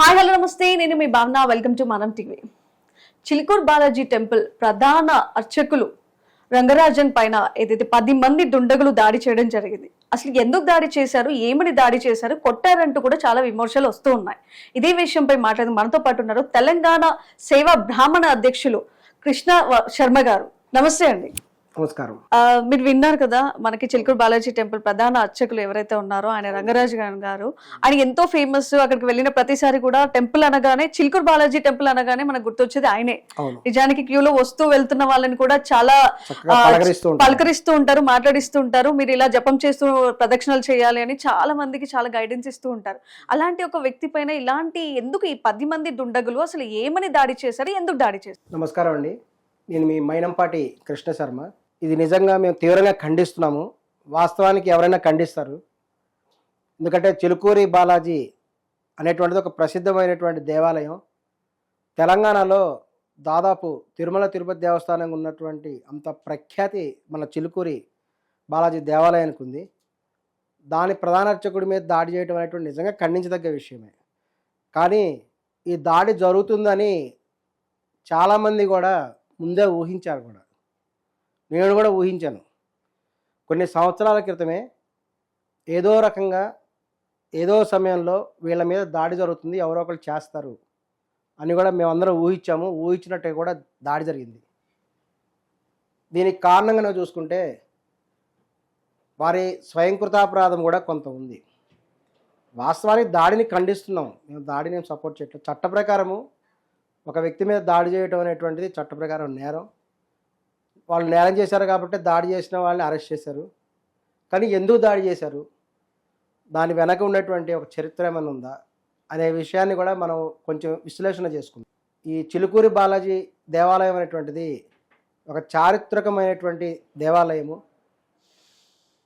Hi hello నమస్తే. నేను మీ Bhavana. Welcome to Manam TV Chilkur Balaji temple ప్రధాన అర్చకులు రంగరాజన్ పైన ఏదైతే పది మంది దుండగులు దాడి చేయడం జరిగింది. అసలు ఎందుకు దాడి చేశారు? ఏమని దాడి చేశారు? కొట్టారంటూ కూడా చాలా విమర్శలు వస్తూ ఉన్నాయి. ఇదే విషయంపై మాట్లాడి మనతో పాటు ఉన్నారు తెలంగాణ సేవా బ్రాహ్మణ అధ్యక్షులు కృష్ణ శర్మ గారు. నమస్తే అండి. నమస్కారం. మీరు విన్నారు కదా మనకి చిలుకూరు బాలాజీ టెంపుల్ ప్రధాన అర్చకులు ఎవరైతే ఉన్నారో ఆయన రంగరాజు గారు గారు ఆయన ఎంతో ఫేమస్ అక్కడికి వెళ్ళిన ప్రతిసారి కూడా టెంపుల్ అనగానే చిలుకూరు బాలాజీ టెంపుల్ అనగానే మనకు గుర్తొచ్చేది ఆయనే. నిజానికి క్యూలో వస్తూ వెళ్తున్న వాళ్ళని కూడా చాలా పలకరిస్తూ ఉంటారు. పలకరిస్తూ ఉంటారు మాట్లాడిస్తూ ఉంటారు మీరు ఇలా జపం చేస్తూ ప్రదక్షిణలు చేయాలి అని చాలా మందికి చాలా గైడెన్స్ ఇస్తూ ఉంటారు. అలాంటి ఒక వ్యక్తి పైన ఇలాంటి ఎందుకు ఈ పది మంది దుండగులు అసలు ఏమని దాడి చేశారు ఎందుకు దాడి చేశారు? నమస్కారం అండి. నేను మీ మైనంపాటి కృష్ణ శర్మ ఇది నిజంగా మేము తీవ్రంగా ఖండిస్తున్నాము. వాస్తవానికి ఎవరైనా ఖండిస్తారు. ఎందుకంటే చిలుకూరి బాలాజీ అనేటువంటిది ఒక ప్రసిద్ధమైనటువంటి దేవాలయం. తెలంగాణలో దాదాపు తిరుమల తిరుపతి దేవస్థానం ఉన్నటువంటి అంత ప్రఖ్యాతి మన చిలుకూరి బాలాజీ దేవాలయానికి ఉంది. దాని ప్రధాన అర్చకుడి మీద దాడి చేయడం అనేటువంటి నిజంగా ఖండించదగ్గ విషయమే. కానీ ఈ దాడి జరుగుతుందని చాలామంది కూడా ముందే ఊహించారు కూడా. నేను కూడా ఊహించాను. కొన్ని సంవత్సరాల క్రితమే ఏదో రకంగా ఏదో సమయంలో వీళ్ళ మీద దాడి జరుగుతుంది ఎవరో ఒకరు చేస్తారు అని కూడా మేమందరం ఊహించాము. ఊహించినట్టే కూడా దాడి జరిగింది. దీనికి కారణంగా చూసుకుంటే వారి స్వయంకృతాపరాధం కూడా కొంత ఉంది. వాస్తవానికి దాడిని ఖండిస్తున్నాం. మేము దాడిని సపోర్ట్ చేయట్లేదు. చట్ట ప్రకారము ఒక వ్యక్తి మీద దాడి చేయడం అనేటువంటిది చట్ట ప్రకారం నేరం. వాళ్ళు నేరం చేశారు కాబట్టి దాడి చేసిన వాళ్ళని అరెస్ట్ చేశారు. కానీ ఎందుకు దాడి చేశారు? దాని వెనక ఉన్నటువంటి ఒక చరిత్ర ఏమైనా ఉందా? అనే విషయాన్ని కూడా మనం కొంచెం విశ్లేషణ చేసుకుందాం. ఈ చిలుకూరి బాలాజీ దేవాలయం అనేటువంటిది ఒక చారిత్రకమైనటువంటి దేవాలయము.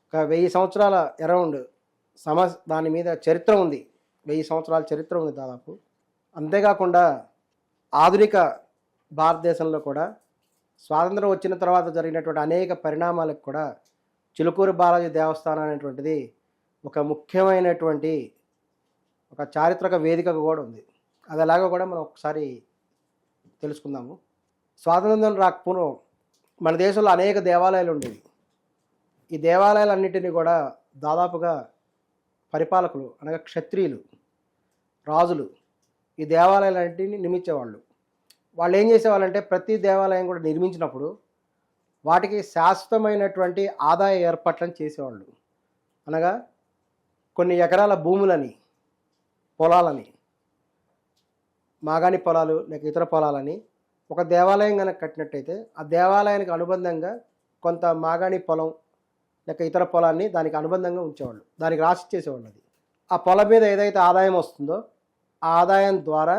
ఒక వెయ్యి సంవత్సరాల అరౌండ్ సమ దాని మీద చరిత్ర ఉంది. వెయ్యి సంవత్సరాల చరిత్ర ఉంది దాదాపు. అంతేకాకుండా ఆధునిక భారతదేశంలో కూడా స్వాతంత్రం వచ్చిన తర్వాత జరిగినటువంటి అనేక పరిణామాలకు కూడా చిలుకూరు బాలాజీ దేవస్థానం అనేటువంటిది ఒక ముఖ్యమైనటువంటి ఒక చారిత్రక వేదిక కూడా ఉంది. అది ఎలాగో కూడా మనం ఒకసారి తెలుసుకుందాము. స్వాతంత్రం రాకపోవడం మన దేశంలో అనేక దేవాలయాలు ఉండేవి. ఈ దేవాలయాలన్నింటినీ కూడా దాదాపుగా పరిపాలకులు అనగా క్షత్రియులు రాజులు ఈ దేవాలయాలన్నింటినీ నిర్మించేవాళ్ళు. వాళ్ళు ఏం చేసేవాళ్ళంటే ప్రతి దేవాలయం కూడా నిర్మించినప్పుడు వాటికి శాశ్వతమైనటువంటి ఆదాయ ఏర్పాట్లను చేసేవాళ్ళు. అనగా కొన్ని ఎకరాల భూములని పొలాలని మాగాణి పొలాలు లేక ఇతర పొలాలని ఒక దేవాలయం కనుక కట్టినట్టయితే ఆ దేవాలయానికి అనుబంధంగా కొంత మాగాణి పొలం లేక ఇతర పొలాన్ని దానికి అనుబంధంగా ఉంచేవాళ్ళు. దానికి రాసి చేసేవాళ్ళు అది. ఆ పొలం మీద ఏదైతే ఆదాయం వస్తుందో ఆదాయం ద్వారా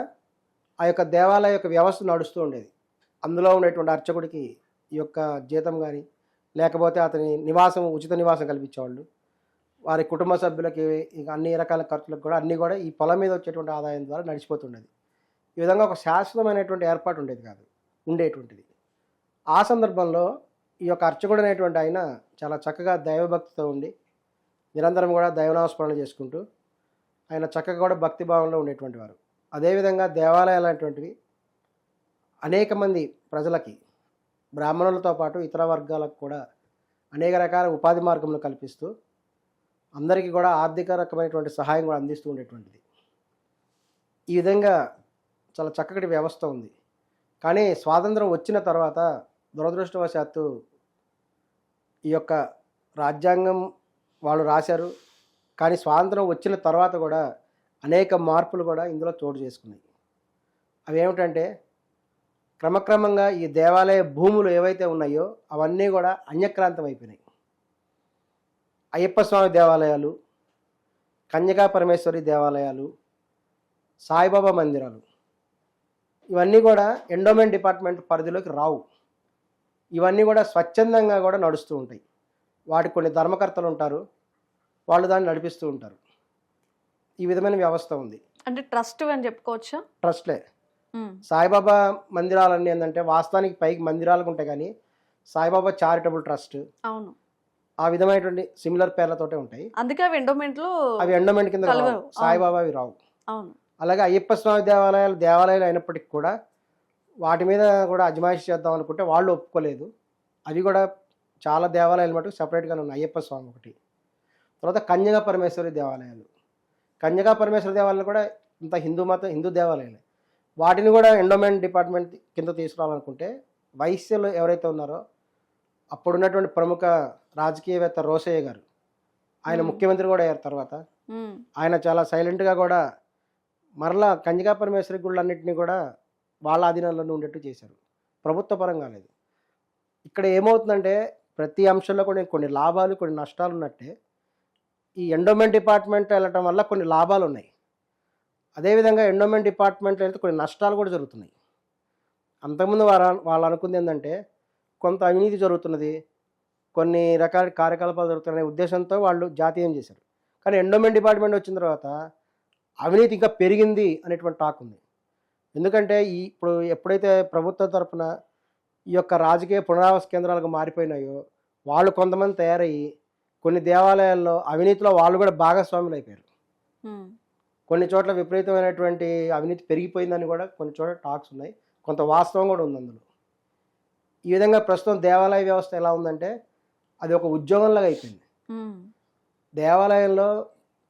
ఆ యొక్క దేవాలయ యొక్క వ్యవస్థ నడుస్తూ ఉండేది. అందులో ఉండేటువంటి అర్చకుడికి ఈ యొక్క జీతం కానీ లేకపోతే అతని నివాసం ఉచిత నివాసం కల్పించేవాళ్ళు. వారి కుటుంబ సభ్యులకి అన్ని రకాల ఖర్చులకు కూడా అన్నీ కూడా ఈ పొలం మీద వచ్చేటువంటి ఆదాయం ద్వారా నడిచిపోతుండేది. ఈ విధంగా ఒక శాశ్వతమైనటువంటి ఏర్పాటు ఉండేది కాదు ఉండేటువంటిది. ఆ సందర్భంలో ఈ యొక్క అర్చకుడు అనేటువంటి ఆయన చాలా చక్కగా దైవభక్తితో ఉండి నిరంతరం కూడా దైవనామస్మరణ చేసుకుంటూ ఆయన చక్కగా కూడా భక్తి భావంలో ఉండేటువంటి వారు. అదేవిధంగా దేవాలయాలు అనేటువంటివి అనేక మంది ప్రజలకి బ్రాహ్మణులతో పాటు ఇతర వర్గాలకు కూడా అనేక రకాల ఉపాధి మార్గములు కల్పిస్తూ అందరికీ కూడా ఆర్థిక రకమైనటువంటి సహాయం కూడా అందిస్తూ ఉండేటువంటిది. ఈ విధంగా చాలా చక్కటి వ్యవస్థ ఉంది. కానీ స్వాతంత్రం వచ్చిన తర్వాత దురదృష్టవశాత్తు ఈ యొక్క రాజ్యాంగం వాళ్ళు రాశారు. కానీ స్వాతంత్రం వచ్చిన తర్వాత కూడా అనేక మార్పులు కూడా ఇందులో చోటు చేసుకున్నాయి. అవి ఏమిటంటే క్రమక్రమంగా ఈ దేవాలయ భూములు ఏవైతే ఉన్నాయో అవన్నీ కూడా అన్యక్రాంతం అయిపోయినాయి. అయ్యప్ప స్వామి దేవాలయాలు కన్యకా పరమేశ్వరి దేవాలయాలు సాయిబాబా మందిరాలు ఇవన్నీ కూడా ఎండోమెంట్ డిపార్ట్మెంట్ పరిధిలోకి రావు. ఇవన్నీ కూడా స్వచ్ఛందంగా కూడా నడుస్తూ ఉంటాయి. వాటికి కొన్ని ధర్మకర్తలు ఉంటారు వాళ్ళు దాన్ని నడిపిస్తూ ఉంటారు. ఈ విధమైన వ్యవస్థ ఉంది. అంటే ట్రస్ట్ అని చెప్పుకోవచ్చా? ట్రస్ట్లే సాయిబాబా మందిరాలన్నీ ఏంటంటే వాస్తవానికి పైకి మందిరాలకు ఉంటాయి కానీ సాయిబాబా చారిటబుల్ ట్రస్ట్ అవును. ఆ విధమైనటువంటి సిమిలర్ పేర్లతోటే ఉంటాయి. అందుకే అవి ఎండోమెంట్లో అవి ఎండోమెంట్ కింద. సాయిబాబా అవి రావు. అవును. అలాగే అయ్యప్ప స్వామి దేవాలయాలు దేవాలయాలు అయినప్పటికీ కూడా వాటి మీద కూడా అజమాయిషి చేద్దాం అనుకుంటే వాళ్ళు ఒప్పుకోలేదు. అవి కూడా చాలా దేవాలయాలు మటుకు సపరేట్గానే ఉన్నాయి. అయ్యప్ప స్వామి ఒకటి. తర్వాత కన్యగా పరమేశ్వరి దేవాలయాలు. కన్యగా పరమేశ్వరి దేవాలయాలు కూడా ఇంత హిందూ మతం హిందూ దేవాలయాలే. వాటిని కూడా ఎండోమెంట్ డిపార్ట్మెంట్ కింద తీసుకురావాలనుకుంటే వైశ్యులు ఎవరైతే ఉన్నారో అప్పుడున్నటువంటి ప్రముఖ రాజకీయవేత్త రోసయ్య గారు ఆయన. ముఖ్యమంత్రి కూడా అయ్యారు తర్వాత. ఆయన చాలా సైలెంట్గా కూడా మరలా కన్యకా పరమేశ్వరి గుళ్ళన్నింటినీ కూడా వాళ్ళ ఆధీనంలోనే ఉండేట్టు చేశారు. ప్రభుత్వ పరంగా లేదు ఇక్కడ ఏమవుతుందంటే ప్రతి అంశంలో కూడా కొన్ని లాభాలు కొన్ని నష్టాలు ఉన్నట్టే ఈ ఎండోమెంట్ డిపార్ట్మెంట్ వెళ్ళటం వల్ల కొన్ని లాభాలు ఉన్నాయి అదేవిధంగా ఎండోమెంట్ డిపార్ట్మెంట్లో వెళ్తే కొన్ని నష్టాలు కూడా జరుగుతున్నాయి. అంతకుముందు వారు వాళ్ళు అనుకుంది ఏంటంటే కొంత అవినీతి జరుగుతున్నది కొన్ని రకాల కార్యకలాపాలు జరుగుతున్నాయి ఉద్దేశంతో వాళ్ళు జాతీయం చేశారు. కానీ ఎండోమెంట్ డిపార్ట్మెంట్ వచ్చిన తర్వాత అవినీతి ఇంకా పెరిగింది అనేటువంటి టాక్ ఉంది. ఎందుకంటే ఈ ఇప్పుడు ఎప్పుడైతే ప్రభుత్వం తరఫున ఈ యొక్క రాజకీయ పునరావాస కేంద్రాలకు మారిపోయినాయో వాళ్ళు కొంతమంది తయారయ్యి కొన్ని దేవాలయాల్లో అవినీతిలో వాళ్ళు కూడా భాగస్వాములు అయిపోయారు. కొన్ని చోట్ల విపరీతమైనటువంటి అవినీతి పెరిగిపోయిందని కూడా కొన్ని చోట్ల టాక్స్ ఉన్నాయి. కొంత వాస్తవం కూడా ఉంది అందులో. ఈ విధంగా ప్రస్తుతం దేవాలయ వ్యవస్థ ఎలా ఉందంటే అది ఒక ఉద్యోగంలాగా అయిపోయింది. దేవాలయంలో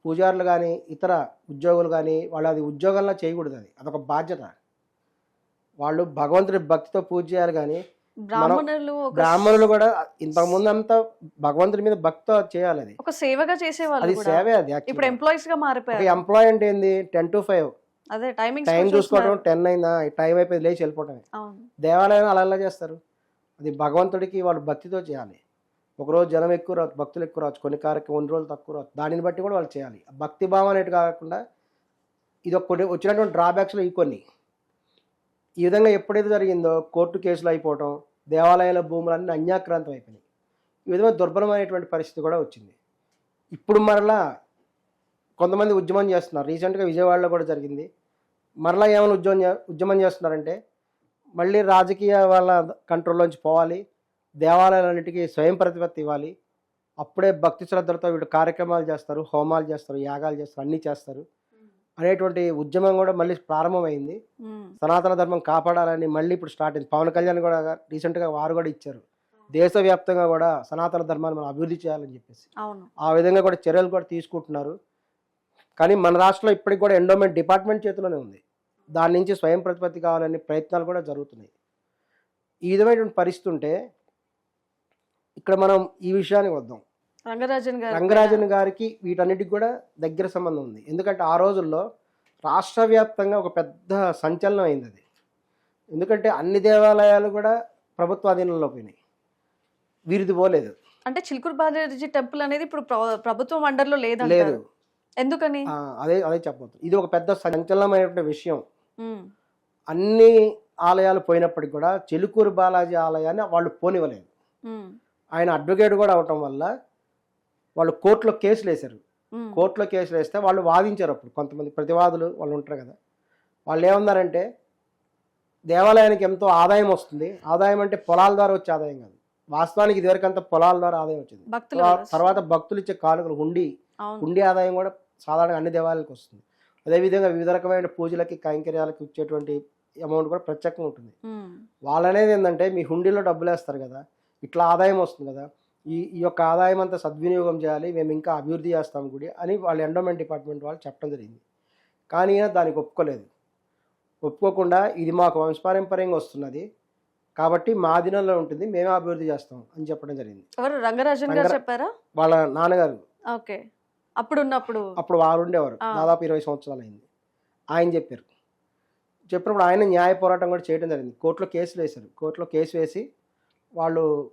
పూజారులు కానీ ఇతర ఉద్యోగులు కానీ వాళ్ళు అది ఉద్యోగంలా చేయకూడదు అది. అదొక బాధ్యత. వాళ్ళు భగవంతుడి భక్తితో పూజ చేయాలి కానీ బ్రాహ్మణులు బ్రాహ్మణులు కూడా ఇంతకుముందు అంతా భగవంతుడి మీద భక్తితో చేయాలి అది. ఒక సేవగా చేసేవాళ్ళు అది సేవే అది ఇప్పుడు. ఎంప్లాయీస్గా మారిపోయారు. ఎంప్లాయ్ అంటే ఏంది? టెన్ టు ఫైవ్ అదే టైమింగ్ టైం చూసుకోవడం టెన్ అయిందా? టైం అయిపోయి లేచి వెళ్ళిపోవటమే. అవును. దేవాలయం అలా ఎలా చేస్తారు? అది భగవంతుడికి వాళ్ళు భక్తితో చేయాలి. ఒకరోజు జనం ఎక్కువ రావచ్చు భక్తులు ఎక్కువ రావచ్చు కొన్ని కార్యక్రమం కొన్ని రోజులు తక్కువ రావచ్చు. దానిని బట్టి కూడా వాళ్ళు చేయాలి. భక్తి భావం అనేది కాకుండా ఇది ఒక వచ్చినటువంటి డ్రాబ్యాక్స్లో ఈ కొన్ని. ఈ విధంగా ఎప్పుడైతే జరిగిందో కోర్టు కేసులు అయిపోవటం దేవాలయాల భూములన్నీ అన్యాక్రాంతం అయిపోయినాయి. ఈ విధంగా దుర్బలమైనటువంటి పరిస్థితి కూడా వచ్చింది. ఇప్పుడు మరలా కొంతమంది ఉద్యమం చేస్తున్నారు. రీసెంట్గా విజయవాడలో కూడా జరిగింది. మరలా ఏమైనా ఉద్యమం చే- ఉద్యమం చేస్తున్నారంటే మళ్ళీ రాజకీయ వాళ్ళ కంట్రోల్లోంచి పోవాలి. దేవాలయాలన్నిటికీ స్వయం ప్రతిపత్తి ఇవ్వాలి. అప్పుడే భక్తి శ్రద్ధలతో వీళ్ళు కార్యక్రమాలు చేస్తారు హోమాలు చేస్తారు యాగాలు చేస్తారు అన్నీ చేస్తారు. అనేటువంటి ఉద్యమం కూడా మళ్ళీ ప్రారంభమైంది. సనాతన ధర్మం కాపాడాలని మళ్ళీ ఇప్పుడు స్టార్ట్ అయింది. పవన్ కళ్యాణ్ కూడా రీసెంట్గా వారు కూడా ఇచ్చారు. దేశవ్యాప్తంగా కూడా సనాతన ధర్మాన్ని మనం అభివృద్ధి చేయాలని చెప్పేసి. ఆ విధంగా కూడా చర్యలు కూడా తీసుకుంటున్నారు. కానీ మన రాష్ట్రంలో ఇప్పటికి కూడా ఎండోమెంట్ డిపార్ట్మెంట్ చేతిలోనే ఉంది. దాని నుంచి స్వయం ప్రతిపత్తి కావాలనే ప్రయత్నాలు కూడా జరుగుతున్నాయి. ఈ విధమైనటువంటి పరిస్థితి ఉంటే ఇక్కడ మనం ఈ విషయానికి వద్దాం. రంగరాజన్ గారు రంగరాజన్ గారికి వీటన్నిటికి కూడా దగ్గర సంబంధం ఉంది. ఎందుకంటే ఆ రోజుల్లో రాష్ట్ర వ్యాప్తంగా ఒక పెద్ద సంచలనం అయింది అది. ఎందుకంటే అన్ని దేవాలయాలు కూడా ప్రభుత్వ అధీనంలో పోయినాయి. వీరిది పోలేదు. అంటే చిలుకూరు బాలాజీ టెంపుల్ అనేది ఇప్పుడు ప్ర- ప్రభుత్వం అండర్లో లేదు. లేదంటారు ఎందుకని అదే అదే చెప్పబోతుంది ఇది ఒక పెద్ద సంచలనమైనటువంటి విషయం. అన్ని ఆలయాలు పోయినప్పటికి కూడా చెలుకూరు బాలాజీ ఆలయాన్ని వాళ్ళు పోనివ్వలేదు. ఆయన అడ్వకేట్ కూడా అవటం వల్ల వాళ్ళు కోర్టులో కేసులు వేశారు. కోర్టులో కేసులు వేస్తే వాళ్ళు వాదించారు అప్పుడు. కొంతమంది ప్రతివాదులు వాళ్ళు ఉంటారు కదా. వాళ్ళు ఏమన్నారంటే దేవాలయానికి ఎంతో ఆదాయం వస్తుంది. ఆదాయం అంటే పొలాల ద్వారా వచ్చే ఆదాయం కాదు. వాస్తవానికి ఇదివరకంతా పొలాల ద్వారా ఆదాయం వచ్చింది. తర్వాత భక్తులు ఇచ్చే కానుకలు హుండీ. హుండీ ఆదాయం కూడా సాధారణంగా అన్ని దేవాలయాలకు వస్తుంది. అదేవిధంగా వివిధ రకమైన పూజలకి కైంకర్యాలకు ఇచ్చేటువంటి అమౌంట్ కూడా ప్రత్యేకంగా ఉంటుంది. ఉమ్, వాళ్ళు అనేది ఏంటంటే మీ హుండీలో డబ్బులు వేస్తారు కదా. ఇట్లా ఆదాయం వస్తుంది కదా. ఈ ఈ యొక్క ఆదాయం అంతా సద్వినియోగం చేయాలి మేము ఇంకా అభివృద్ధి చేస్తాం గుడి అని వాళ్ళు ఎండోమెంట్ డిపార్ట్మెంట్ వాళ్ళు చెప్పడం జరిగింది. కానీ ఈయన దానికి ఒప్పుకోలేదు. ఒప్పుకోకుండా ఇది మాకు వంశపారంపర్యంగా వస్తున్నది. కాబట్టి మా దినంలో ఉంటుంది మేమే అభివృద్ధి చేస్తాం అని చెప్పడం జరిగింది. ఎవరు? రంగరాజన్ గారు చెప్పారా? వాళ్ళ నాన్నగారు. ఓకే. అప్పుడు ఉన్నప్పుడు అప్పుడు వారు ఉండేవారు. దాదాపు ఇరవై సంవత్సరాలు అయింది. ఆయన చెప్పారు. చెప్పినప్పుడు ఆయన న్యాయ పోరాటం కూడా చేయడం జరిగింది. కోర్టులో కేసులు వేశారు. కోర్టులో కేసు వేసి వాళ్ళు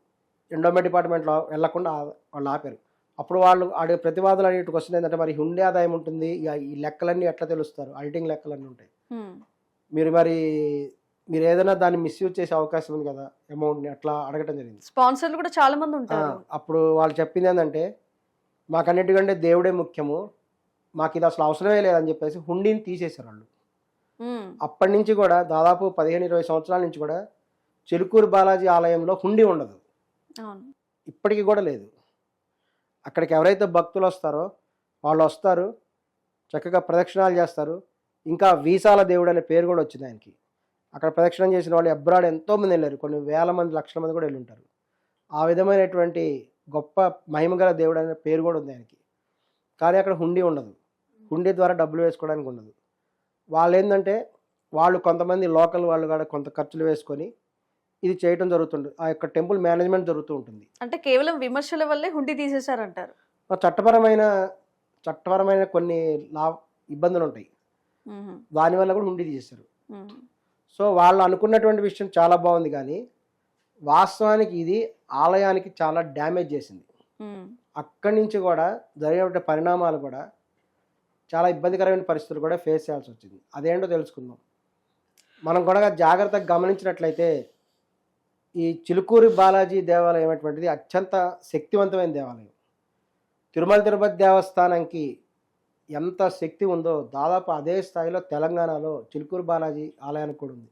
ఎండోమెంట్ డిపార్ట్మెంట్లో వెళ్ళకుండా వాళ్ళు ఆపారు. అప్పుడు వాళ్ళు అడిగే ప్రతివాదులు అడిగే క్వశ్చన్ ఏంటంటే మరి హుండీ ఆదాయం ఉంటుంది. ఈ లెక్కలన్నీ ఎట్లా తెలుస్తారు? ఆడిటింగ్ లెక్కలన్నీ ఉంటాయి. మీరు మరి మీరు ఏదైనా దాన్ని మిస్యూజ్ చేసే అవకాశం ఉంది కదా అమౌంట్ని అట్లా అడగటం జరిగింది. స్పాన్సర్లు కూడా చాలా మంది ఉంటారు. అప్పుడు వాళ్ళు చెప్పింది ఏంటంటే మాకన్నిటికంటే దేవుడే ముఖ్యము. మాకు ఇది అసలు అవసరమే లేదని చెప్పేసి హుండీని తీసేశారు వాళ్ళు. అప్పటి నుంచి కూడా దాదాపు పదిహేను ఇరవై సంవత్సరాల నుంచి కూడా చెలుకూరు బాలాజీ ఆలయంలో హుండీ ఉండదు. ఇప్పటికీ కూడా లేదు. అక్కడికి ఎవరైతే భక్తులు వస్తారో వాళ్ళు వస్తారు చక్కగా ప్రదక్షిణాలు చేస్తారు. ఇంకా వీసాల దేవుడు అనే పేరు కూడా వచ్చింది ఆయనకి. అక్కడ ప్రదక్షిణం చేసిన వాళ్ళు అబ్రాడ్ ఎంతోమంది వెళ్ళారు. కొన్ని వేల మంది లక్షల మంది కూడా వెళ్ళి ఉంటారు ఆ విధమైనటువంటి గొప్ప మహిమగల దేవుడు అనే పేరు కూడా ఉంది ఆయనకి. కానీ అక్కడ హుండీ ఉండదు. హుండీ ద్వారా డబ్బులు వేసుకోవడానికి ఉండదు. వాళ్ళు ఏంటంటే వాళ్ళు కొంతమంది లోకల్ వాళ్ళు కూడా కొంత ఖర్చులు వేసుకొని ఇది చేయటం జరుగుతుంది ఆ యొక్క టెంపుల్ మేనేజ్మెంట్ జరుగుతూ ఉంటుంది. అంటే కేవలం విమర్శల వల్లే హుండీ తీసేశారంటారు? చట్టపరమైన చట్టపరమైన కొన్ని లా ఇబ్బందులు ఉంటాయి. దానివల్ల కూడా హుండీ తీసేశారు. సో వాళ్ళు అనుకున్నటువంటి విషయం చాలా బాగుంది కానీ వాస్తవానికి ఇది ఆలయానికి చాలా డ్యామేజ్ చేసింది. అక్కడి నుంచి కూడా జరిగిన పరిణామాలు కూడా చాలా ఇబ్బందికరమైన పరిస్థితులు కూడా ఫేస్ చేయాల్సి వచ్చింది. అదేంటో తెలుసుకుందాం. మనం కూడా జాగ్రత్తగా గమనించినట్లయితే ఈ చిలుకూరి బాలాజీ దేవాలయం అటువంటిది అత్యంత శక్తివంతమైన దేవాలయం. తిరుమల తిరుపతి దేవస్థానంకి ఎంత శక్తి ఉందో దాదాపు అదే స్థాయిలో తెలంగాణలో చిలుకూరు బాలాజీ ఆలయానికి కూడా ఉంది.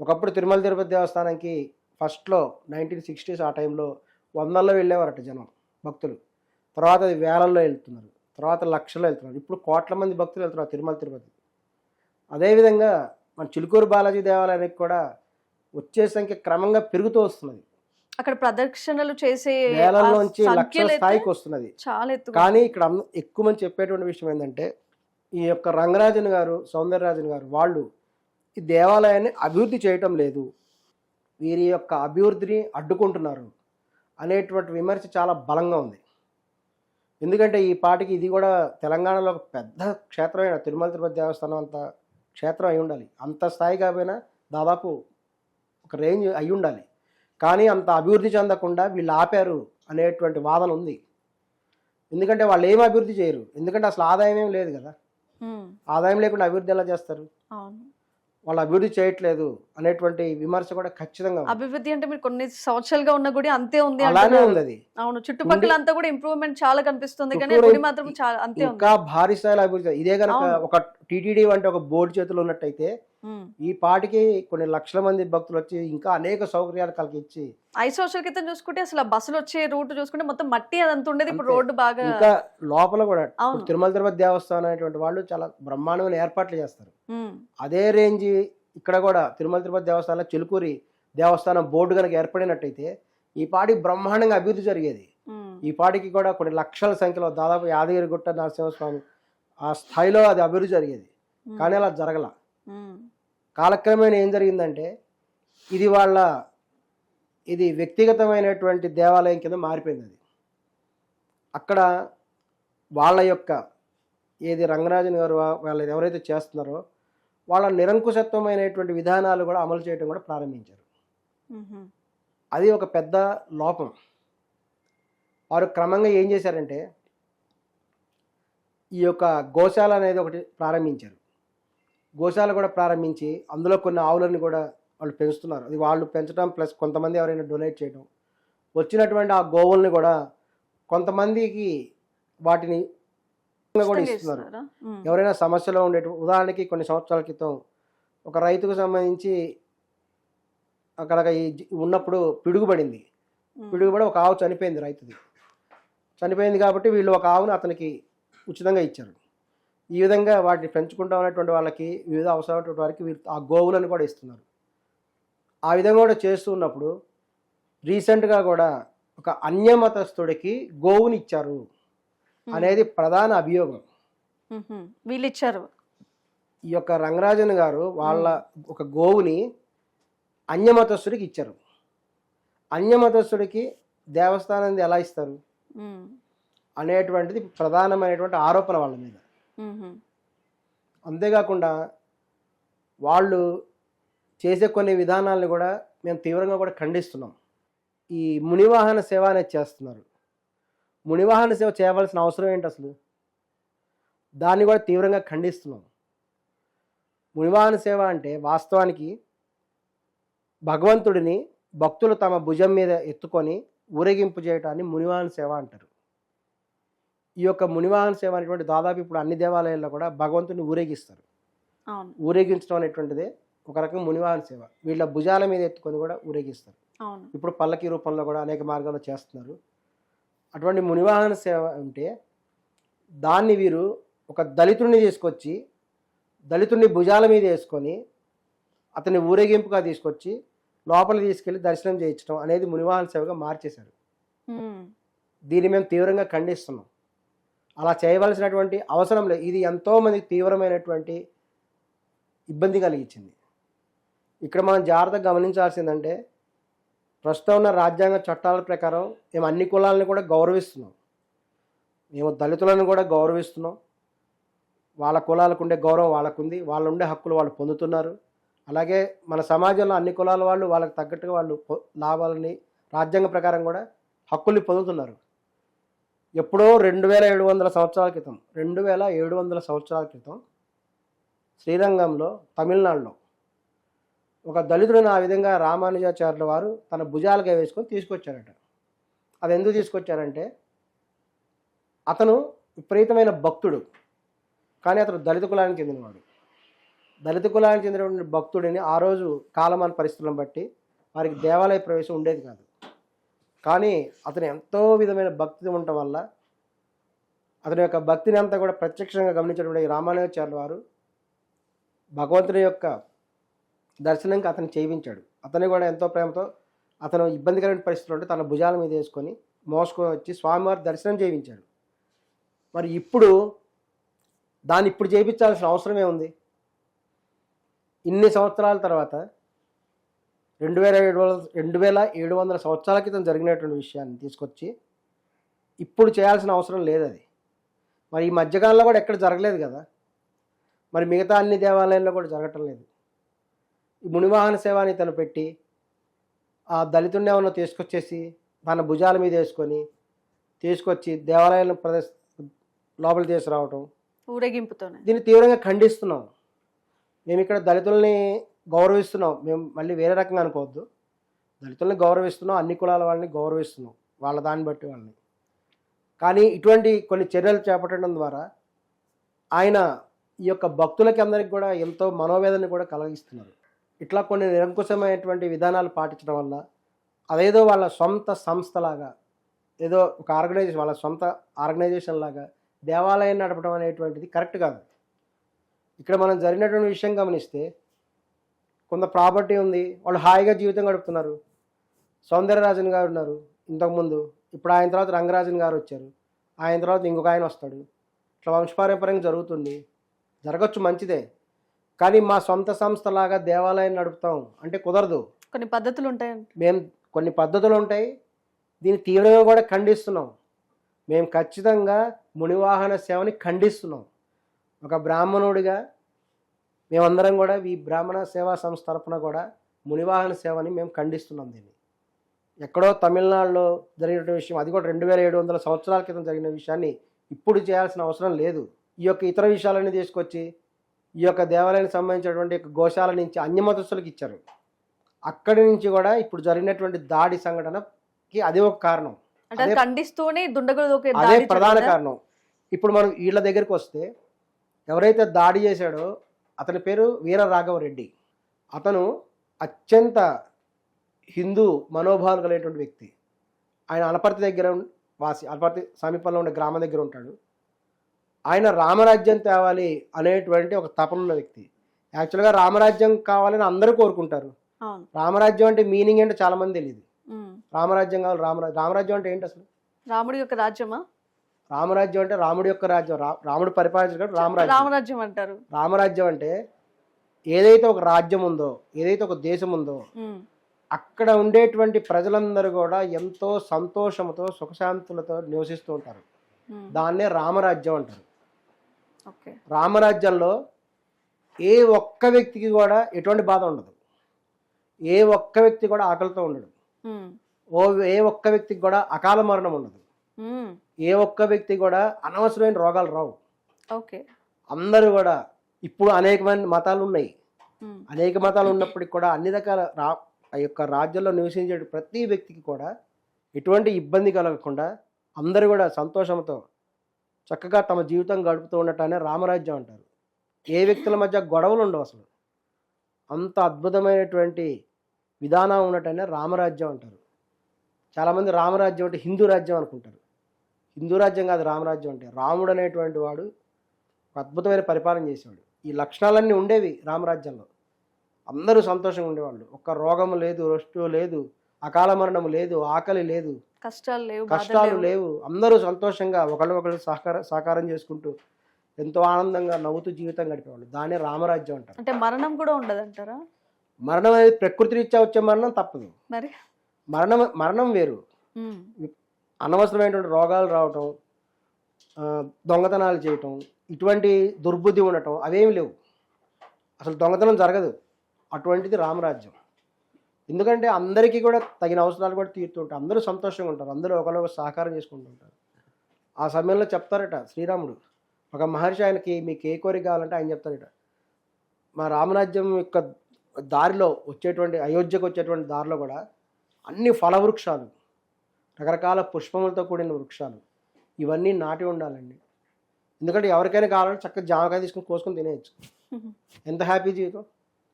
ఒకప్పుడు తిరుమల తిరుపతి దేవస్థానానికి ఫస్ట్లో నైన్టీన్ సిక్స్టీస్ ఆ టైంలో వందల్లో వెళ్ళేవారట జనం భక్తులు. తర్వాత అది వేలల్లో వెళ్తున్నారు. తర్వాత లక్షల్లో వెళ్తున్నారు. ఇప్పుడు కోట్ల మంది భక్తులు వెళ్తున్నారు తిరుమల తిరుపతి. అదేవిధంగా మన చిలుకూరు బాలాజీ దేవాలయానికి కూడా వచ్చే సంఖ్య క్రమంగా పెరుగుతూ వస్తున్నది. అక్కడ ప్రదక్షిణలు చేసే వేలల్లోంచి లక్షల స్థాయికి వస్తున్నది. చాలా కానీ ఇక్కడ ఎక్కువ మంది చెప్పేటువంటి విషయం ఏంటంటే ఈ యొక్క రంగరాజన్ గారు సౌందరరాజన్ గారు వాళ్ళు ఈ దేవాలయాన్ని అభివృద్ధి చేయటం లేదు. వీరి యొక్క అభివృద్ధిని అడ్డుకుంటున్నారు అనేటువంటి విమర్శ చాలా బలంగా ఉంది. ఎందుకంటే ఈ పాటికి ఇది కూడా తెలంగాణలో ఒక పెద్ద క్షేత్రమైన తిరుమల తిరుపతి దేవస్థానం అంత క్షేత్రం అయి ఉండాలి. అంత స్థాయి కాకపోయినా దాదాపు ఒక రేంజ్ అయి ఉండాలి కానీ అంత అభివృద్ధి చెందకుండా వీళ్ళు ఆపారు అనేటువంటి వాదన ఉంది ఎందుకంటే వాళ్ళు ఏం అభివృద్ధి చేయరు ఎందుకంటే అసలు ఆదాయం ఏం లేదు కదా. ఆదాయం లేకుండా అభివృద్ధి ఎలా చేస్తారు వాళ్ళు అభివృద్ధి చేయట్లేదు అనేటువంటి విమర్శ కూడా ఖచ్చితంగా. అభివృద్ధి అంటే మీరు కొన్ని సంవత్సరాలుగా ఉన్న గుడి అంతే ఉంది అలానే. ఉంది అది అవును చుట్టుపక్కల అంతా కూడా ఇంప్రూవ్మెంట్ చాలా కనిపిస్తుంది కానీ గుడి మాత్రం చాలా అంతే ఇంకా భారీ స్థాయిలో అభివృద్ధి ఇదే కనుక. ఒక టీటీడీ వంటి ఒక బోర్డు చేతులు ఉన్నట్టయితే. ఈ పాటికి కొన్ని లక్షల మంది భక్తులు వచ్చి ఇంకా అనేక సౌకర్యాలు కలిగించి సంవత్సరాల క్రితం చూసుకుంటే అసలు బస్సులు వచ్చే రూట్ చూసుకుంటే మొత్తం మట్టి అదంతా ఉండేది ఇప్పుడు అంతే. రోడ్డు బాగా ఇంకా లోపల కూడా తిరుమల తిరుపతి దేవస్థానం అనేటువంటి వాళ్ళు చాలా బ్రహ్మాండమైన ఏర్పాట్లు చేస్తారు. అదే రేంజ్ ఇక్కడ కూడా తిరుమల తిరుపతి దేవస్థానం చిలుకూరి దేవస్థానం బోర్డు కనుక ఏర్పడినట్టయితే ఈ పాటికి బ్రహ్మాండంగా అభివృద్ధి జరిగేది. ఈ పాటికి కూడా కొన్ని లక్షల సంఖ్యలో దాదాపు యాదగిరిగుట్ట నరసింహస్వామి ఆ స్థాయిలో అది అభివృద్ధి జరిగేది కానీ అలా జరగల. కాలక్రమేణా ఏం జరిగిందంటే ఇది వాళ్ళ ఇది వ్యక్తిగతమైనటువంటి దేవాలయం కింద మారిపోయింది అది. అక్కడ వాళ్ళ యొక్క ఏది రంగరాజన్ గారు వాళ్ళు ఎవరైతే చేస్తున్నారో వాళ్ళ నిరంకుశత్వమైనటువంటి విధానాలు కూడా అమలు చేయడం కూడా ప్రారంభించారు. అది ఒక పెద్ద లోపం. వారు క్రమంగా ఏం చేశారంటే ఈ యొక్క గోశాల అనేది ఒకటి ప్రారంభించారు. గోశాల కూడా ప్రారంభించి అందులో కొన్ని ఆవులను కూడా వాళ్ళు పెంచుతున్నారు. అది వాళ్ళు పెంచడం ప్లస్ కొంతమంది ఎవరైనా డొనేట్ చేయడం. వచ్చినటువంటి ఆ గోవుల్ని కూడా కొంతమందికి వాటిని కూడా ఇస్తున్నారు. ఎవరైనా సమస్యలో ఉండే ఉదాహరణకి కొన్ని సంవత్సరాల క్రితం ఒక రైతుకు సంబంధించి అక్కడ ఉన్నప్పుడు పిడుగుపడింది మ్మ్. పిడుగుపడి ఒక ఆవు చనిపోయింది రైతుది. చనిపోయింది కాబట్టి వీళ్ళు ఒక ఆవును అతనికి ఉచితంగా ఇచ్చారు. ఈ విధంగా వాటిని పెంచుకుంటా ఉన్నటువంటి వాళ్ళకి వివిధ అవసరమైనటువంటి వారికి వీరు ఆ గోవులను కూడా ఇస్తున్నారు ఆ విధంగా కూడా చేస్తూ ఉన్నప్పుడు రీసెంట్గా కూడా ఒక అన్యమతస్థుడికి గోవుని ఇచ్చారు. అనేది ప్రధాన అభియోగం. వీళ్ళు ఇచ్చారు ఈ యొక్క రంగరాజన్ గారు వాళ్ళ ఒక గోవుని అన్యమతస్థుడికి ఇచ్చారు అన్యమతస్థుడికి దేవస్థానం ఎలా ఇస్తారు. అనేటువంటిది ప్రధానమైనటువంటి ఆరోపణ వాళ్ళ మీద. అంతేకాకుండా వాళ్ళు చేసే కొన్ని విధానాలను కూడా మేము తీవ్రంగా కూడా ఖండిస్తున్నాం. ఈ మునివాహన సేవ అనేది చేస్తున్నారు. మునివాహన సేవ చేయవలసిన అవసరం ఏంటి అసలు? దాన్ని కూడా తీవ్రంగా ఖండిస్తున్నాం. మునివాహన సేవ అంటే వాస్తవానికి భగవంతుడిని భక్తులు తమ భుజం మీద ఎత్తుకొని ఊరేగింపు చేయటాన్ని మునివాహన సేవ అంటారు. ఈ యొక్క మునివాహన సేవ అనేటువంటి దాదాపు ఇప్పుడు అన్ని దేవాలయాల్లో కూడా భగవంతుని ఊరేగిస్తారు. ఊరేగించడం అనేటువంటిదే ఒక రకం మునివాహన సేవ. వీళ్ళ భుజాల మీద ఎత్తుకొని కూడా ఊరేగిస్తారు. ఇప్పుడు పల్లకి రూపంలో కూడా అనేక మార్గాల్లో చేస్తున్నారు. అటువంటి మునివాహన సేవ ఉంటే దాన్ని వీరు ఒక దళితుడిని తీసుకొచ్చి దళితుడిని భుజాల మీద వేసుకొని అతన్ని ఊరేగింపుగా తీసుకొచ్చి లోపల తీసుకెళ్ళి దర్శనం చేయించడం అనేది మునివాహన సేవగా మార్చేశారు. దీన్ని మేము తీవ్రంగా ఖండిస్తున్నాం. అలా చేయవలసినటువంటి అవసరం లేదు. ఇది ఎంతోమంది తీవ్రమైనటువంటి ఇబ్బంది కలిగించింది. ఇక్కడ మనం జాగ్రత్తగా గమనించాల్సిందంటే ప్రస్తుతం ఉన్న రాజ్యాంగ చట్టాల ప్రకారం మేము అన్ని కులాలను కూడా గౌరవిస్తున్నాం. మేము దళితులను కూడా గౌరవిస్తున్నాం. వాళ్ళ కులాలకు ఉండే గౌరవం వాళ్ళకుంది. వాళ్ళు ఉండే హక్కులు వాళ్ళు పొందుతున్నారు. అలాగే మన సమాజంలో అన్ని కులాల వాళ్ళు వాళ్ళకి తగ్గట్టుగా వాళ్ళు లాభాలని రాజ్యాంగ ప్రకారం కూడా హక్కుల్ని పొందుతున్నారు. ఎప్పుడో రెండు వేల ఏడు వందల సంవత్సరాల క్రితం రెండు వేల ఏడు వందల సంవత్సరాల క్రితం శ్రీరంగంలో తమిళనాడులో ఒక దళితుడిని ఆ విధంగా రామానుజాచార్యుల వారు తన భుజాలుగా వేసుకొని తీసుకొచ్చారట. అది ఎందుకు తీసుకొచ్చారంటే అతను విపరీతమైన భక్తుడు కానీ అతను దళిత కులానికి చెందినవాడు. దళిత కులానికి చెందినటువంటి భక్తుడిని ఆ రోజు కాలమాన పరిస్థితులను బట్టి వారికి దేవాలయ ప్రవేశం ఉండేది కాదు. కానీ అతను ఎంతో విధమైన భక్తి ఉండటం వల్ల అతని యొక్క భక్తిని అంతా కూడా ప్రత్యక్షంగా గమనించినటువంటి ఈ రామానుజాచార్యుల వారు భగవంతుని యొక్క దర్శనంకి అతను చేయించాడు. అతని కూడా ఎంతో ప్రేమతో అతను ఇబ్బందికరమైన పరిస్థితులు ఉంటే తన భుజాల మీద వేసుకొని మోసుకొని వచ్చి స్వామివారి దర్శనం చేయించాడు. మరి ఇప్పుడు దాన్ని ఇప్పుడు చేయించాల్సిన అవసరమే ఉంది. ఇన్ని సంవత్సరాల తర్వాత రెండు వేల ఏడు వందల రెండు వేల ఏడు వందల సంవత్సరాల క్రితం జరిగినటువంటి విషయాన్ని తీసుకొచ్చి ఇప్పుడు చేయాల్సిన అవసరం లేదు అది మరి ఈ మధ్యకాలంలో కూడా ఎక్కడ జరగలేదు కదా. మరి మిగతా అన్ని దేవాలయాల్లో కూడా జరగటం లేదు. ఈ మునివాహన సేవ అని తను పెట్టి ఆ దళితుడిని ఏమన్నా తీసుకొచ్చేసి తన భుజాల మీద వేసుకొని తీసుకొచ్చి దేవాలయాలను ప్రదర్శ లోపల తీసుకురావటం ఊరేగింపుతోనే. దీన్ని తీవ్రంగా ఖండిస్తున్నాం. మేము ఇక్కడ దళితుల్ని గౌరవిస్తున్నాం. మేము మళ్ళీ వేరే రకంగా అనుకోవద్దు. దళితుల్ని గౌరవిస్తున్నాం అన్ని కులాల వాళ్ళని గౌరవిస్తున్నాం వాళ్ళ దాన్ని బట్టి వాళ్ళని. కానీ ఇటువంటి కొన్ని చర్యలు చేపట్టడం ద్వారా ఆయన ఈ యొక్క భక్తులకి అందరికి కూడా ఎంతో మనోవేదన కూడా కలిగిస్తున్నారు. ఇట్లా కొన్ని నిరంకుశమైనటువంటి విధానాలు పాటించడం వల్ల అదేదో వాళ్ళ సొంత సంస్థలాగా ఏదో ఒక ఆర్గనైజేషన్ వాళ్ళ సొంత ఆర్గనైజేషన్ లాగా దేవాలయం నడపడం అనేటువంటిది కరెక్ట్ కాదు. ఇక్కడ మనం జరిగినటువంటి విషయం గమనిస్తే కొంత ప్రాపర్టీ ఉంది వాళ్ళు హాయిగా జీవితం గడుపుతున్నారు. సౌందర్యరాజన్ గారు ఉన్నారు ఇంతకుముందు. ఇప్పుడు ఆయన తర్వాత రంగరాజన్ గారు వచ్చారు. ఆయన తర్వాత ఇంకొక ఆయన వస్తాడు. ఇట్లా వంశపారంపర్యంగా జరుగుతుంది. జరగచ్చు మంచిదే. కానీ మా సొంత సంస్థలాగా దేవాలయం నడుపుతాం అంటే కుదరదు. కొన్ని పద్ధతులు ఉంటాయండి మేము కొన్ని పద్ధతులు ఉంటాయి. దీన్ని తీవ్రంగా కూడా ఖండిస్తున్నాం. మేము ఖచ్చితంగా మునివాహన సేవని ఖండిస్తున్నాం. ఒక బ్రాహ్మణుడిగా మేమందరం కూడా ఈ బ్రాహ్మణ సేవా సంస్థ తరఫున కూడా మునివాహన సేవని మేము ఖండిస్తున్నాం దీన్ని. ఎక్కడో తమిళనాడులో జరిగిన విషయం అది కూడా రెండు వేల ఏడు వందల సంవత్సరాల క్రితం జరిగిన విషయాన్ని ఇప్పుడు చేయాల్సిన అవసరం లేదు. ఈ యొక్క ఇతర విషయాలన్నీ తీసుకొచ్చి ఈ యొక్క దేవాలయానికి సంబంధించినటువంటి గోశాల నుంచి అన్యమతస్తులకు ఇచ్చారు. అక్కడి నుంచి కూడా ఇప్పుడు జరిగినటువంటి దాడి సంఘటనకి అదే ఒక కారణం. అది ప్రధాన? కారణం. ఇప్పుడు మనం వీళ్ళ దగ్గరికి వస్తే ఎవరైతే దాడి చేశాడో అతని పేరు వీర రాఘవరెడ్డి అతను అత్యంత హిందూ మనోభావాలు కలిగినటువంటి వ్యక్తి. ఆయన అనపర్తి దగ్గర వాసి అనపర్తి సమీపంలో ఉండే గ్రామం దగ్గర ఉంటాడు. ఆయన రామరాజ్యం తేవాలి అనేటువంటి ఒక తపన ఉన్న వ్యక్తి. యాక్చువల్గా రామరాజ్యం కావాలని అందరూ కోరుకుంటారు. రామరాజ్యం అంటే మీనింగ్ ఏంటో చాలా మంది తెలియదు. రామరాజ్యం కావాలి రామరాజ్యం రామరాజ్యం అంటే ఏంటి అసలు? రాముడి యొక్క రాజ్యమా? రామరాజ్యం అంటే రాముడి యొక్క రాజ్యం రాముడు పరిపాలించడం రామరాజ్యం రామరాజ్యం అంటారు రామరాజ్యం అంటే ఏదైతే ఒక రాజ్యం ఉందో ఏదైతే ఒక దేశం ఉందో. అక్కడ ఉండేటువంటి ప్రజలందరూ కూడా ఎంతో సంతోషంతో సుఖశాంతులతో నివసిస్తూ ఉంటారు. దాన్నే రామరాజ్యం అంటారు రామరాజ్యంలో ఏ ఒక్క వ్యక్తికి కూడా ఎటువంటి బాధ ఉండదు ఏ ఒక్క వ్యక్తి కూడా ఆకలితో ఉండడు. ఓ ఏ ఒక్క వ్యక్తికి కూడా అకాల మరణం ఉండదు. ఏ ఒక్క వ్యక్తి కూడా అనవసరమైన రోగాలు రావు. ఓకే అందరూ కూడా ఇప్పుడు అనేకమైన మతాలు ఉన్నాయి. ఉమ్. అనేక మతాలు ఉన్నప్పటికీ కూడా అన్ని రకాల రా ఆ యొక్క రాజ్యంలో నివసించే ప్రతి వ్యక్తికి కూడా ఎటువంటి ఇబ్బంది కలగకుండా అందరూ కూడా సంతోషంతో చక్కగా తమ జీవితం గడుపుతూ ఉండటాన్ని రామరాజ్యం అంటారు. ఏ వ్యక్తుల మధ్య గొడవలు ఉండవు అసలు. అంత అద్భుతమైనటువంటి విధానం ఉన్నటాన్ని రామరాజ్యం అంటారు. చాలామంది రామరాజ్యం అంటే హిందూ రాజ్యం అనుకుంటారు. హిందూ రాజ్యం కాదు రామరాజ్యం అంటే రాముడు అనేటువంటి వాడు అద్భుతమైన పరిపాలన చేసేవాడు. ఈ లక్షణాలన్నీ ఉండేవి రామరాజ్యంలో అందరూ సంతోషంగా ఉండేవాళ్ళు. ఒక్క రోగము లేదు రొస్టు లేదు అకాల మరణం లేదు ఆకలి లేదు కష్టాలు లేవు కష్టాలు లేవు. అందరూ సంతోషంగా ఒకళ్ళు ఒకళ్ళు సహకార సహకారం చేసుకుంటూ ఎంతో ఆనందంగా నవ్వుతూ జీవితం గడిపేవాళ్ళు. దానే రామరాజ్యం అంటారు. అంటే మరణం కూడా ఉండదంటారా? మరణం అనేది ప్రకృతి రీత్యా వచ్చే మరణం తప్పదు. మరి? మరణం మరణం వేరు. అనవసరమైనటువంటి రోగాలు రావటం దొంగతనాలు చేయటం ఇటువంటి దుర్బుద్ధి ఉండటం అవేమి లేవు. అసలు దొంగతనం జరగదు. అటువంటిది రామరాజ్యం. ఎందుకంటే అందరికీ కూడా తగిన అవసరాలు కూడా తీరుతుంటారు అందరూ సంతోషంగా ఉంటారు. అందరూ ఒకరికొకరు సహకారం చేసుకుంటుంటారు ఆ సమయంలో చెప్తారట శ్రీరాముడు. ఒక మహర్షి ఆయనకి మీకు ఏ కోరిక కావాలంటే ఆయన చెప్తారట. మా రామరాజ్యం యొక్క దారిలో వచ్చేటువంటి అయోధ్యకు వచ్చేటువంటి దారిలో కూడా అన్ని ఫలవృక్షాలు రకరకాల పుష్పములతో కూడిన వృక్షాలు. ఇవన్నీ నాటి ఉండాలండి. ఎందుకంటే ఎవరికైనా కావాలంటే చక్కగా జామకాయ తీసుకొని కోసుకొని తినేయచ్చు. ఎంత హ్యాపీ జీవితం.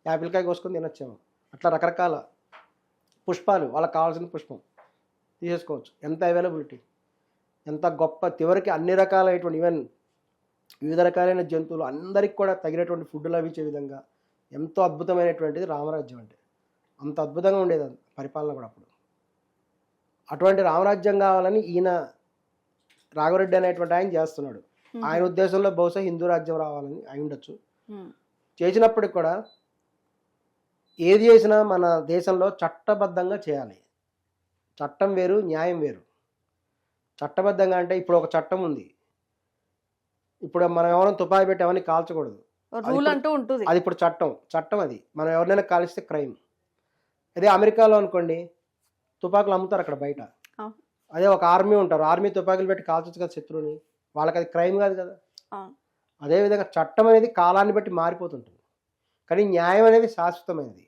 యాపిల్కాయ కోసుకొని తినొచ్చేమో. అట్లా రకరకాల పుష్పాలు వాళ్ళకి కావాల్సిన పుష్పం తీసేసుకోవచ్చు. ఎంత అవైలబిలిటీ ఎంత గొప్ప చివరికి అన్ని రకాలైనటువంటి ఈవెన్ వివిధ రకాలైన జంతువులు అందరికి కూడా తగినటువంటి ఫుడ్ లభించే విధంగా ఎంతో అద్భుతమైనటువంటిది రామరాజ్యం అంటే. అంత అద్భుతంగా ఉండేది అది పరిపాలన కూడా అప్పుడు. అటువంటి రామరాజ్యం కావాలని ఈయన రాఘవరెడ్డి అనేటువంటి ఆయన చేస్తున్నాడు. ఆయన ఉద్దేశంలో బహుశా హిందూ రాజ్యం రావాలని అయి ఉండొచ్చు. చేసినప్పటికి కూడా ఏది చేసినా మన దేశంలో చట్టబద్ధంగా చేయాలి. చట్టం వేరు న్యాయం వేరు. చట్టబద్ధంగా అంటే ఇప్పుడు ఒక చట్టం ఉంది. ఇప్పుడు మనం ఎవరైనా తుపాకీ పెట్టి ఎవరిని కాల్చకూడదు. రూల్ అంటూ ఉంటుంది. అది ఇప్పుడు చట్టం. చట్టం అది. మనం ఎవరినైనా కాలిస్తే క్రైమ్. అదే అమెరికాలో అనుకోండి. తుపాకులు అమ్ముతారు అక్కడ బయట. అదే ఒక ఆర్మీ ఉంటారు. ఆర్మీ తుపాకులు పెట్టి కాల్చొచ్చు కదా శత్రువుని. వాళ్ళకి అది క్రైమ్ కాదు కదా. అదేవిధంగా చట్టం అనేది కాలాన్ని బట్టి మారిపోతుంటుంది. కానీ న్యాయం అనేది శాశ్వతమైనది.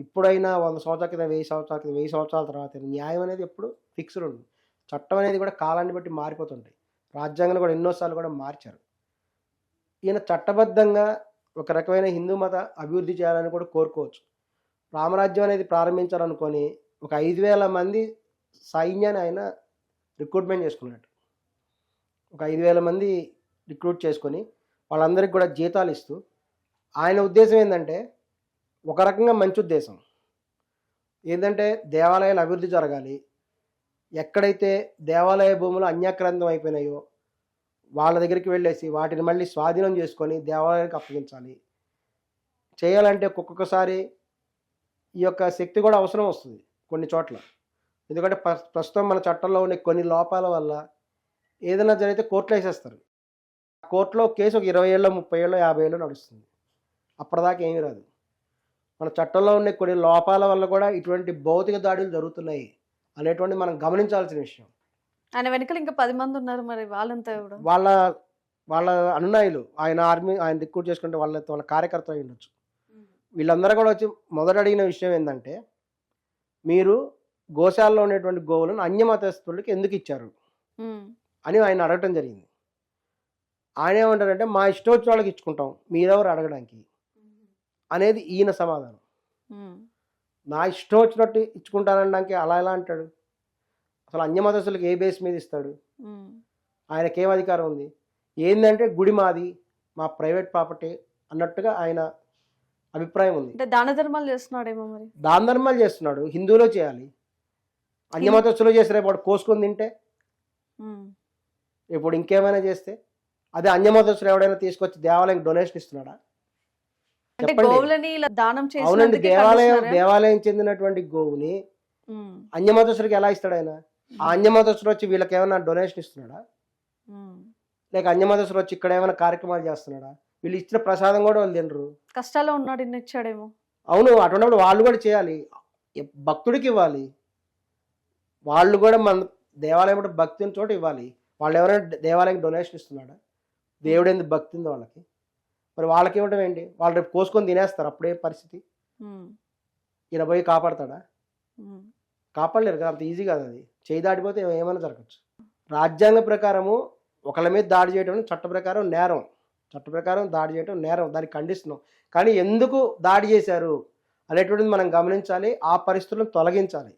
ఇప్పుడైనా వంద సంవత్సరాల క్రితం వెయ్యి సంవత్సరాల క్రితం వెయ్యి సంవత్సరాల తర్వాత న్యాయం అనేది ఎప్పుడు ఫిక్స్డ్ ఉంటుంది చట్టం అనేది కూడా కాలాన్ని బట్టి మారిపోతుంటాయి. రాజ్యాంగం కూడా ఎన్నోసార్లు కూడా మార్చారు. ఈయన చట్టబద్ధంగా ఒక రకమైన హిందూ మత అభివృద్ధి చేయాలని కూడా కోరుకోవచ్చు. రామరాజ్యం అనేది ప్రారంభించాలనుకొని ఒక ఐదు వేల మంది సైన్యాన్ని ఆయన రిక్రూట్మెంట్ చేసుకున్నాడు. ఒక ఐదు వేల మంది రిక్రూట్ చేసుకొని వాళ్ళందరికీ కూడా జీతాలు ఇస్తూ ఆయన ఉద్దేశం ఏంటంటే ఒక రకంగా మంచి ఉద్దేశం. ఏంటంటే దేవాలయాలు అభివృద్ధి జరగాలి. ఎక్కడైతే దేవాలయ భూములు అన్యాక్రాంతం అయిపోయినాయో వాళ్ళ దగ్గరికి వెళ్ళేసి వాటిని మళ్ళీ స్వాధీనం చేసుకొని దేవాలయానికి అప్పగించాలి. చేయాలంటే ఒక్కొక్కసారి ఈ యొక్క శక్తి కూడా అవసరం వస్తుంది. కొన్ని చోట్ల. ఎందుకంటే ప్ర- ప్రస్తుతం మన చట్టంలో ఉన్న కొన్ని లోపాల వల్ల ఏదైనా జరిగితే కోర్టులో వేసేస్తారు. కోర్టులో కేసు ఒక ఇరవై ఏళ్ళు ముప్పై ఏళ్ళు యాభై ఏళ్ళు నడుస్తుంది. అప్పటిదాకా ఏమీ రాదు. మన చట్టంలో ఉన్న కొన్ని లోపాల వల్ల కూడా ఇటువంటి భౌతిక దాడులు జరుగుతున్నాయి అనేటువంటి మనం గమనించాల్సిన విషయం. ఆయన వెనకాల ఇంకా పది మంది ఉన్నారు మరి వాళ్ళంతా వాళ్ళ వాళ్ళ అనునాయులు ఆయన ఆర్మీ ఆయన రిక్రూట్ చేసుకుంటే వాళ్ళ వాళ్ళ కార్యకర్తలు అయి ఉండొచ్చు. వీళ్ళందరూ కూడా వచ్చి మొదట అడిగిన విషయం ఏంటంటే మీరు గోశాలలో ఉండేటువంటి గోవులను అన్యమతస్తులకి ఎందుకు ఇచ్చారు? అని ఆయన అడగటం జరిగింది. ఆయన ఏమంటారంటే మా ఇష్టం వచ్చిన వాళ్ళకి ఇచ్చుకుంటాం మీరెవరు అడగడానికి? అనేది ఈయన సమాధానం. నా ఇష్టం వచ్చినట్టు ఇచ్చుకుంటానడానికి అలా ఎలా అంటాడు? అసలు అన్యమతస్తులకు ఏ బేస్ మీద ఇస్తాడు? ఆయనకి అధికారం ఉంది? ఏంటంటే గుడి మాది మా ప్రైవేట్ ప్రాపర్టీ అన్నట్టుగా ఆయన అభిప్రాయం ఉంది. అంటే దాన ధర్మాలు చేస్తున్నాడేమో మరి. దాన ధర్మాలు చేస్తున్నాడు. హిందువులో చేయాలి. అన్యమతస్తులు చేసి రేపు వాడు కోసుకొని తింటే ఇప్పుడు ఇంకేమైనా చేస్తే అదే అన్యమతస్తులు ఎవడైనా తీసుకొచ్చి దేవాలయం డొనేషన్ ఇస్తున్నాడా? అవునండి దేవాలయం? దేవాలయం చెందినటువంటి గోవుని అన్యమతస్తుడికి ఎలా ఇస్తాడు ఆయన? ఆ అన్యమతస్తుడు వచ్చి వీళ్ళకి ఏమైనా డొనేషన్ ఇస్తున్నాడా. లేక అన్యమతస్తుడు వచ్చి ఇక్కడ ఏమైనా కార్యక్రమాలు చేస్తున్నాడా? వీళ్ళు ఇచ్చిన ప్రసాదం కూడా వాళ్ళు తినరు. కష్టాల్లో ఉన్నాడు ఇన్ని ఇచ్చాడేమో. అవును అటువంటిప్పుడు వాళ్ళు కూడా చేయాలి. భక్తుడికి ఇవ్వాలి. వాళ్ళు కూడా మన దేవాలయం అంటే భక్తి ఉన్న చోట ఇవ్వాలి. వాళ్ళు ఎవరైనా దేవాలయానికి డొనేషన్ ఇస్తున్నాడా? దేవుడు ఎందుకు భక్తి ఉంది వాళ్ళకి? మరి వాళ్ళకి ఇవ్వడం ఏంటి? వాళ్ళు రేపు కోసుకొని తినేస్తారు అప్పుడే పరిస్థితి. ఈయన పోయి కాపాడతాడా? కాపాడలేరు కదా అంత ఈజీ కాదు అది. చేయి దాటిపోతే ఏమైనా జరగచ్చు. రాజ్యాంగ ప్రకారము ఒకళ్ళ మీద దాడి చేయడం చట్ట ప్రకారం నేరం. చట్ట ప్రకారం దాడి చేయడం నేరం దాన్ని ఖండిస్తున్నాం. కానీ ఎందుకు దాడి చేశారు అనేటువంటిది మనం గమనించాలి ఆ పరిస్థితులను తొలగించాలి.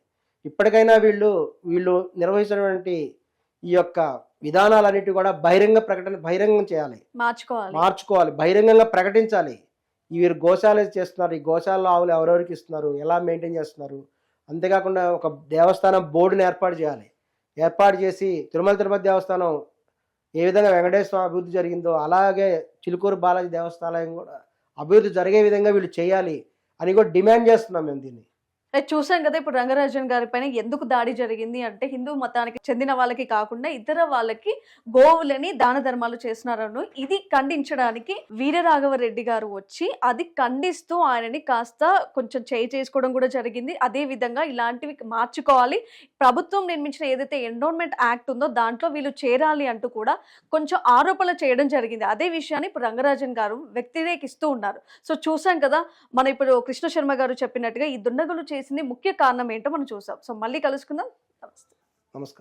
ఇప్పటికైనా వీళ్ళు వీళ్ళు నిర్వహించినటువంటి ఈ యొక్క విధానాలన్నిటి కూడా బహిరంగ ప్రకటన బహిరంగం చేయాలి. మార్చుకోవాలి. మార్చుకోవాలి బహిరంగంగా ప్రకటించాలి. వీరు గోశాల చేస్తున్నారు ఈ గోశాలలో ఆవులు ఎవరెవరికి ఇస్తున్నారు ఎలా మెయింటైన్ చేస్తున్నారు. అంతేకాకుండా ఒక దేవస్థానం బోర్డుని ఏర్పాటు చేయాలి. ఏర్పాటు చేసి తిరుమల తిరుపతి దేవస్థానం ఏ విధంగా వెంకటేశ్వర అభివృద్ధి జరిగిందో అలాగే చిలుకూరు బాలాజీ దేవస్థానం కూడా అభివృద్ధి జరిగే విధంగా వీళ్ళు చేయాలి అని కూడా డిమాండ్ చేస్తున్నాం మేము దీన్ని. చూసాం కదా ఇప్పుడు రంగరాజన్ గారి పైన ఎందుకు దాడి జరిగింది అంటే హిందూ మతానికి చెందిన వాళ్ళకి కాకుండా ఇతర వాళ్ళకి గోవులని దాన ధర్మాలు చేస్తున్నారను. ఇది ఖండించడానికి వీరరాఘవ రెడ్డి గారు వచ్చి అది ఖండిస్తూ ఆయనని కాస్త కొంచెం చేయి చేసుకోవడం కూడా జరిగింది. అదే విధంగా ఇలాంటివి మార్చుకోవాలి. ప్రభుత్వం నిర్మించిన ఏదైతే ఎండోన్మెంట్ యాక్ట్ ఉందో దాంట్లో వీళ్ళు చేరాలి అంటూ కూడా కొంచెం ఆరోపణలు చేయడం జరిగింది. అదే విషయాన్ని ఇప్పుడు రంగరాజన్ గారు వ్యతిరేకిస్తూ ఉన్నారు. సో చూసాం కదా మన ఇప్పుడు కృష్ణ శర్మ గారు చెప్పినట్టుగా ఈ దుండగులు చేసింది ముఖ్య కారణం ఏంటో మనం చూసాం. సో మళ్ళీ కలుసుకుందాం. నమస్తే. నమస్కారం.